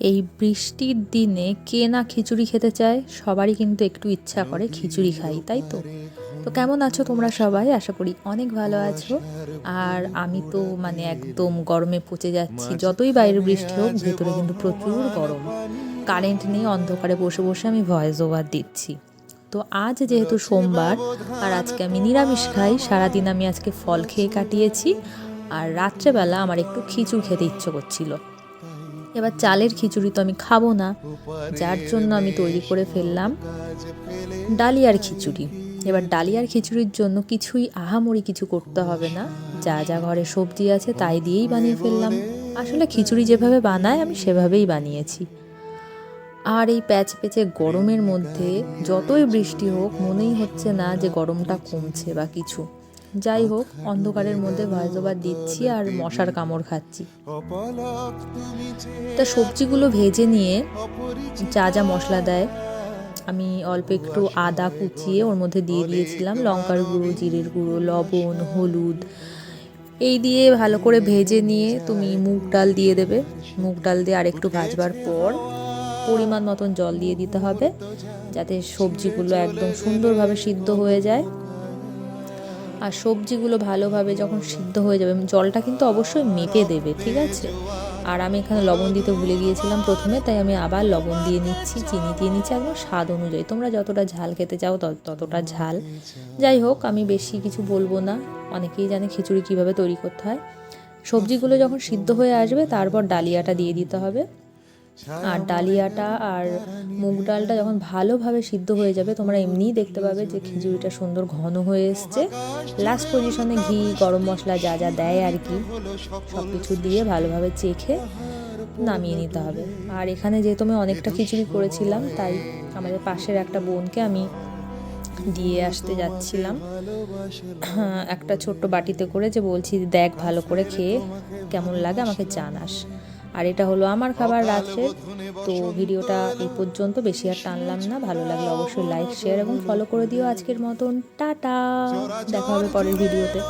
এই বৃষ্টির দিনে কে না খিচুড়ি খেতে চায়? সবারই কিন্তু একটু ইচ্ছা করে খিচুড়ি খাই, তাই তো? তো কেমন আছো তোমরা সবাই? আশা করি অনেক ভালো আছো। আর আমি তো মানে একদম গরমে পচে যাচ্ছি। যতই বাইরে বৃষ্টি হোক, ভেতরে কিন্তু প্রচুর গরম। কারেন্ট নেই, অন্ধকারে বসে বসে আমি ভয়েস ওভার দিচ্ছি। তো আজ যেহেতু সোমবার, আর আজকে আমি নিরামিষ খাই, সারাদিন আমি আজকে ফল খেয়ে কাটিয়েছি। আর রাত্রেবেলা আমার একটু খিচুড়ি খেতে ইচ্ছে করছিল। এবার চালের খিচুড়ি তো আমি খাব না। যার জন্য আমি তৈরি করে ফেললাম ডালিয়ার খিচুড়ি। এবার ডালিয়ার খিচুড়ির জন্য কিছুই আহামরি কিছু করতে হবে না। যা যা ঘরে সবজি আছে তাই দিয়েই বানিয়ে ফেললাম। আসলে খিচুড়ি যেভাবে বানায় আমি সেভাবেই বানিয়েছি। আর এই প্যাচ পেচে গরমের মধ্যে যতই বৃষ্টি হোক, মনেই হচ্ছে না যে গরমটা কমছে বা কিছু। যাই হোক, অন্ধকারের মধ্যে ভয়েস দিচ্ছি আর মশার কামড় খাচ্ছি। তা সবজিগুলো ভেজে নিয়ে যা যা মশলা দেয়, আমি অল্প একটু আদা কুচিয়ে ওর মধ্যে দিয়ে দিয়েছিলাম, লঙ্কার গুঁড়ো, জিরের গুঁড়ো, লবণ, হলুদ। এই দিয়ে ভালো করে ভেজে নিয়ে তুমি মুগ ডাল দিয়ে দেবে। মুগ ডাল দিয়ে আরেকটু ভাজবার পর পরিমাণ মতন জল দিয়ে দিতে হবে, যাতে সবজিগুলো একদম সুন্দরভাবে সিদ্ধ হয়ে যায়। আর সবজিগুলো ভালোভাবে যখন সিদ্ধ হয়ে যাবে জলটা কিন্তু অবশ্যই মেপে দেবে, ঠিক আছে? আর আমি এখানে লবণ দিতে ভুলে গিয়েছিলাম প্রথমে, তাই আমি আবার লবণ দিয়ে নিচ্ছি, চিনি দিয়ে নিচ্ছি, একদম স্বাদ অনুযায়ী। তোমরা যতটা ঝাল খেতে চাও, তত- ততটা ঝাল। যাই হোক, আমি বেশি কিছু বলব না। অনেকেই জানে খিচুড়ি কীভাবে তৈরি করতে হয়। সবজিগুলো যখন সিদ্ধ হয়ে আসবে, তারপর ডালিয়াটা দিয়ে দিতে হবে। আর ডালিয়াটা আর মুগ ডালটা যখন ভালোভাবে সিদ্ধ হয়ে যাবে, তোমরা এমনিই দেখতে পাবে যে খিচুড়িটা সুন্দর ঘন হয়ে এসছে। লাস্ট পজিশনে ঘি, গরম মশলা যা যা দেয় আর কি সব কিছু দিয়ে ভালোভাবে চেখে নামিয়ে নিতে হবে। আর এখানে যেহেতু আমি অনেকটা খিচুড়ি করেছিলাম, তাই আমাদের পাশের একটা বোনকে আমি দিয়ে আসতে যাচ্ছিলাম। একটা ছোট্ট বাটিতে করে যে বলছি, দেখ ভালো করে খেয়ে কেমন লাগে আমাকে জানাস। আর এটা হলো আমার খাবার রাত্রে তো ভিডিওটা এই পর্যন্ত বেশি আর টানলাম না। ভালো লাগলে অবশ্যই লাইক শেয়ার এবং ফলো করে দিও আজকের মতন। টাটা। দেখা হবে পরের ভিডিওতে।